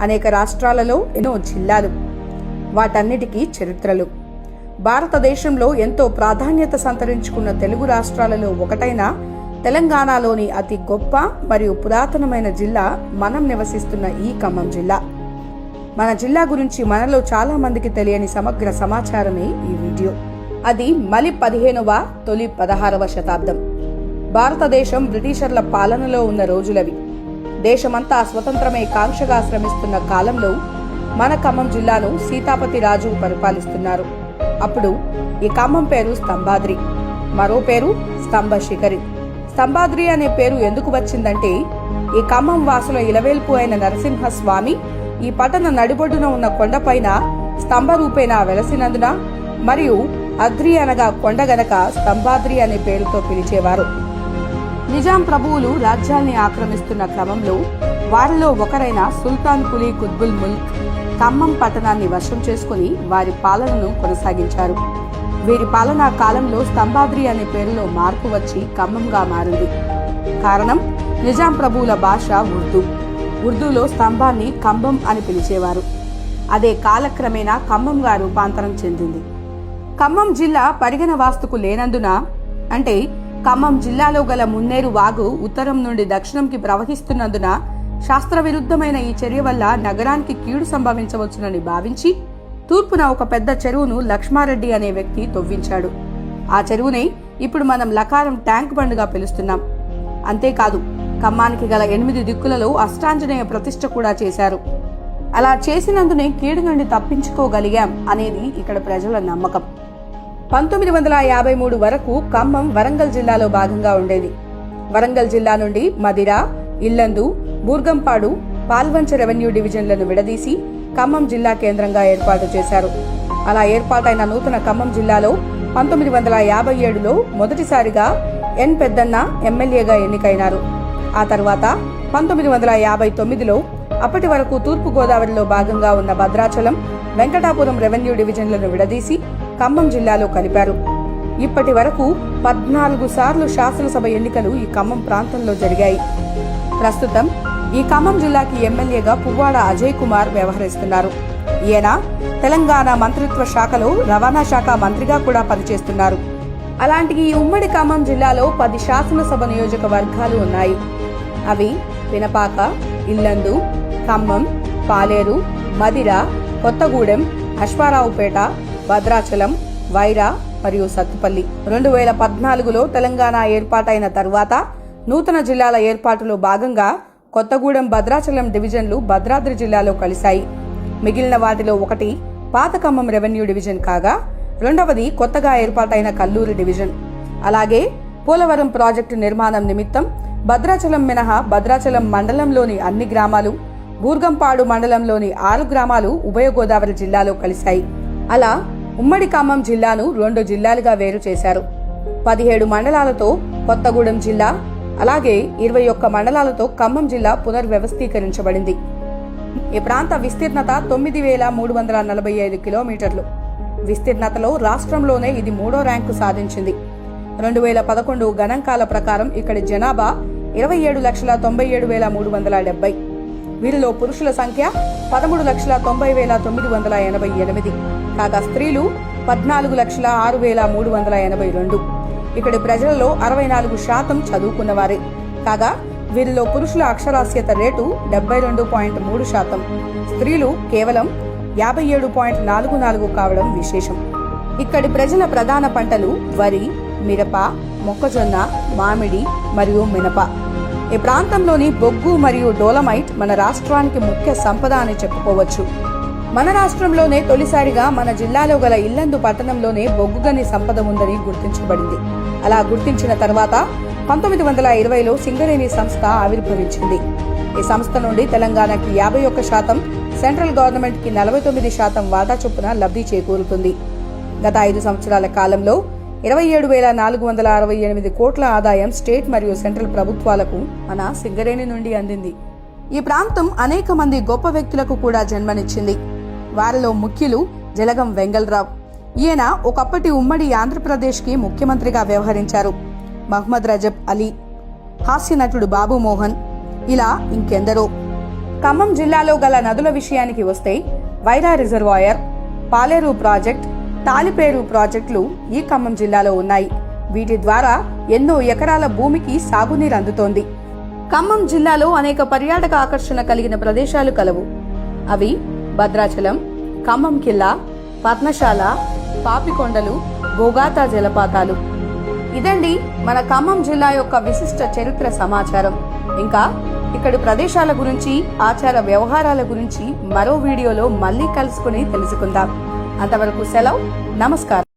అనేక రాష్ట్రాలలో ఎన్నో జిల్లాలు వాటన్నిటికీ చరిత్రలు. భారతదేశంలో ఎంతో ప్రాధాన్యత సంతరించుకున్న తెలుగు రాష్ట్రాలలో ఒకటైన తెలంగాణలోని అతి గొప్ప మరియు పురాతనమైన జిల్లా మనం నివసిస్తున్న ఈ ఖమ్మం జిల్లా. మన జిల్లా గురించి మనలో చాలా మందికి తెలియని సమగ్ర సమాచారమే ఈ వీడియో. అది మలి పదిహేనవ తొలి పదహారవ శతాబ్దం. భారతదేశం బ్రిటిషర్ల పాలనలో ఉన్న రోజులవి. దేశమంతా స్వతంత్రమే కాంక్షగా శ్రమిస్తున్న కాలంలో మన ఖమ్మం జిల్లాను సీతాపతి రాజు పరిపాలిస్తున్నారు. అప్పుడు ఈ ఖమ్మం పేరు స్తంభాద్రి మరో పేరు స్తంభ శిఖరి స్తంభాద్రి అనే పేరు ఎందుకు వచ్చిందంటే ఈ ఖమ్మం వాసుల ఇలవేల్పు అయిన నరసింహస్వామి ఈ పట్టణ నడిబొడ్డున ఉన్న కొండపైన స్తంభ రూపేణ వెలసినందున మరియు అద్రి అనగా కొండ గనక స్తంభాద్రి అనే పేరుతో పిలిచేవారు. నిజాం ప్రభువులు రాజ్యాల్ని ఆక్రమిస్తున్న క్రమంలో వారిలో ఒకరైన సుల్తాన్ కులీ కుత్బుల్ ముల్క్ ఖమ్మం పట్టణాన్ని వశం చేసుకుని వారి పాలనను కొనసాగించారు. వీరి పాలనా కాలంలో స్తంభాద్రి అనే పేరులో మార్పు వచ్చి ఖమ్మంగా మారింది. కారణం నిజాం ప్రభువుల భాష ఉర్దూ. ఉర్దూలో స్తంభాన్ని కంబం అని పిలిచేవారు. అదే కాలక్రమేణా ఖమ్మంగా రూపాంతరం చెందింది. ఖమ్మం జిల్లా పరిగణ వాస్తుకు లేనందున అంటే ఖమ్మం జిల్లాలో గల మున్నేరు వాగు ఉత్తరం నుండి దక్షిణంకి ప్రవహిస్తున్నందున శాస్త్ర విరుద్ధమైన ఈ చర్య వల్ల నగరానికి కీడు సంభవించవచ్చునని భావించి తూర్పున ఒక పెద్ద చెరువును లక్ష్మారెడ్డి అనే వ్యక్తి తవ్వించాడు. ఆ చెరువునే ఇప్పుడు మనం లకారం ట్యాంక్ బండ్గా పిలుస్తున్నాం. అంతేకాదు ఖమ్మానికి గల ఎనిమిది దిక్కులలో అష్టాంజనేయ ప్రతిష్ఠ కూడా చేశారు. అలా చేసినందునే కీడు నుండి తప్పించుకోగలిగాం అనేది ఇక్కడ ప్రజల నమ్మకం. పంతొమ్మిది వందల యాభై మూడు వరకు ఖమ్మం వరంగల్ జిల్లాలో భాగంగా ఉండేది. వరంగల్ జిల్లా నుండి మదిర ఇల్లందు బూర్గంపాడు పాల్వంచ రెవెన్యూ డివిజన్లను విడదీసి ఖమ్మం జిల్లా కేంద్రంగా ఏర్పాటు చేశారు. అలా ఏర్పాటైన నూతన ఖమ్మం జిల్లాలో పంతొమ్మిది వందల యాభై ఏడులో మొదటిసారిగా ఎన్ పెద్దన్న ఎమ్మెల్యేగా ఎన్నికైనారు. ఆ తర్వాత పంతొమ్మిది వందల యాభై తొమ్మిదిలో అప్పటి వరకు తూర్పు గోదావరిలో భాగంగా ఉన్న భద్రాచలం వెంకటాపురం రెవెన్యూ డివిజన్లను విడదీసి ఖమ్మం జిల్లాలో కలిపారు. ఇప్పటి వరకు పద్నాలుగు సార్లు శాసనసభ ఎన్నికలు ఈ ఖమ్మం ప్రాంతంలో జరిగాయి. ప్రస్తుతం ఈ ఖమ్మం జిల్లాకి ఎమ్మెల్యేగా పువ్వాడ అజయ్ కుమార్ వ్యవహరిస్తున్నారు. ఈయన తెలంగాణ మంత్రిత్వ శాఖలో రవాణా శాఖ మంత్రిగా కూడా పనిచేస్తున్నారు. అలాంటి ఈ ఉమ్మడి ఖమ్మం జిల్లాలో పది శాసనసభ నియోజకవర్గాలు ఉన్నాయి. అవి పినపాక ఇల్లందు ఖమ్మం పాలేరు మదిర కొత్తగూడెం అశ్వారావుపేట భద్రాచలం వైరా మరియు సత్తుపల్లి. రెండు వేల పద్నాలుగులో తెలంగాణ ఏర్పాటైన తర్వాత నూతన జిల్లాల ఏర్పాటులో భాగంగా కొత్తగూడెం భద్రాచలం డివిజన్లు భద్రాద్రి జిల్లాలో కలిశాయి. మిగిలిన వాటిలో ఒకటి పాత ఖమ్మం రెవెన్యూ డివిజన్ కాగా రెండవది కొత్తగా ఏర్పాటైన కల్లూరు డివిజన్. అలాగే పోలవరం ప్రాజెక్టు నిర్మాణం నిమిత్తం భద్రాచలం మినహా భద్రాచలం మండలంలోని అన్ని గ్రామాలు బూర్గంపాడు మండలంలోని ఆరు గ్రామాలు ఉభయ గోదావరి జిల్లాలో కలిశాయి. అలా ఉమ్మడి ఖమ్మం జిల్లాను రెండు జిల్లాలుగా వేరు చేశారు. పదిహేడు మండలాలతో కొత్తగూడెం జిల్లా అలాగే ఇరవై ఒక్క మండలాలతో ఖమ్మం జిల్లా పునర్వ్యవస్థీకరించబడింది. ఈ ప్రాంత విస్తీర్ణత తొమ్మిది వేల మూడు వందల నలభై ఐదు కిలోమీటర్లు. విస్తీర్ణతలో రాష్ట్రంలోనే ఇది మూడో ర్యాంకు సాధించింది. రెండు వేల పదకొండు గణాంకాల ప్రకారం ఇక్కడి జనాభా ఇరవై ఏడు లక్షల తొంభై ఏడు వేల మూడు వందల డెబ్బై. వీరిలో పురుషుల సంఖ్య పదమూడు లక్షల తొంభై వేల తొమ్మిది వందల ఎనభై ఎనిమిది. కాగా స్త్రీలు పద్నాలుగు లక్షల ఆరు వేల మూడు వందల ఎనభై రెండు. ఇక్కడి ప్రజలలో అరవై నాలుగు శాతం చదువుకున్నవారే. కాగా వీరిలో పురుషుల అక్షరాస్యత రేటు డెబ్బై రెండు పాయింట్ మూడు శాతం. స్త్రీలు కేవలం యాభై ఏడు పాయింట్ నాలుగు నాలుగు కావడం విశేషం. ఇక్కడి ప్రజల ప్రధాన పంటలు వరి మిరప మొక్కజొన్న మామిడి మరియు మినప. ఈ ప్రాంతంలోని బొగ్గు మరియు డోలమైట్ మన రాష్ట్రానికి ముఖ్య సంపద అని చెప్పుకోవచ్చు. మన రాష్ట్రంలోనే తొలిసారిగా మన జిల్లాలో గల ఇల్లందు పట్టణంలోనే బొగ్గుగని సంపద ఉందని గుర్తించబడింది. అలా గుర్తించిన తర్వాత పంతొమ్మిది వందల ఇరవైలో సింగరేణి సంస్థ ఆవిర్భవించింది. ఈ సంస్థ నుండి తెలంగాణకి యాభై ఒక్క శాతం సెంట్రల్ గవర్నమెంట్కి నలభై తొమ్మిది శాతం వాటా చొప్పున లబ్ధి చేకూరుతుంది. గత ఐదు సంవత్సరాల కాలంలో ఇరవై ఏడు వేల నాలుగు వందల అరవై ఎనిమిది కోట్ల ఆదాయం స్టేట్ మరియు సెంట్రల్ ప్రభుత్వాలకు మన సింగరేణి నుండి అందింది. ఈ ప్రాంతం అనేక మంది గొప్ప వ్యక్తులకు కూడా జన్మనిచ్చింది. వారిలో ముఖ్యులు జలగం వెంగళరావు. ఈయన ఒకప్పటి ఉమ్మడి ఆంధ్రప్రదేశ్కి ముఖ్యమంత్రిగా వ్యవహరించారు. మహ్మద్ రజబ్ అలీ హాస్య నటుడు బాబు మోహన్ ఇలా ఇంకెందరో. ఖమ్మం జిల్లాలో గల నదుల విషయానికి వస్తే వైరా రిజర్వాయర్ పాలేరు ప్రాజెక్ట్ తాలిపేరు ప్రాజెక్టులు ఈ ఖమ్మం జిల్లాలో ఉన్నాయి. వీటి ద్వారా ఎన్నో ఎకరాల భూమికి సాగునీరు అందుతోంది. ఖమ్మం జిల్లాలో అనేక పర్యాటక ఆకర్షణ కలిగిన ప్రదేశాలు కలవు. అవి భద్రాచలం ఖమ్మం కిల్లా పద్మశాల పాపికొండలు గోగాతా జలపాతాలు. ఇదండి మన ఖమ్మం జిల్లా యొక్క విశిష్ట చరిత్ర సమాచారం. ఇంకా ఇక్కడి ప్రదేశాల గురించి ఆచార వ్యవహారాల గురించి మరో వీడియోలో మళ్ళీ కలుసుకుని తెలుసుకుందాం. అంతవరకు సెలవు నమస్కారం.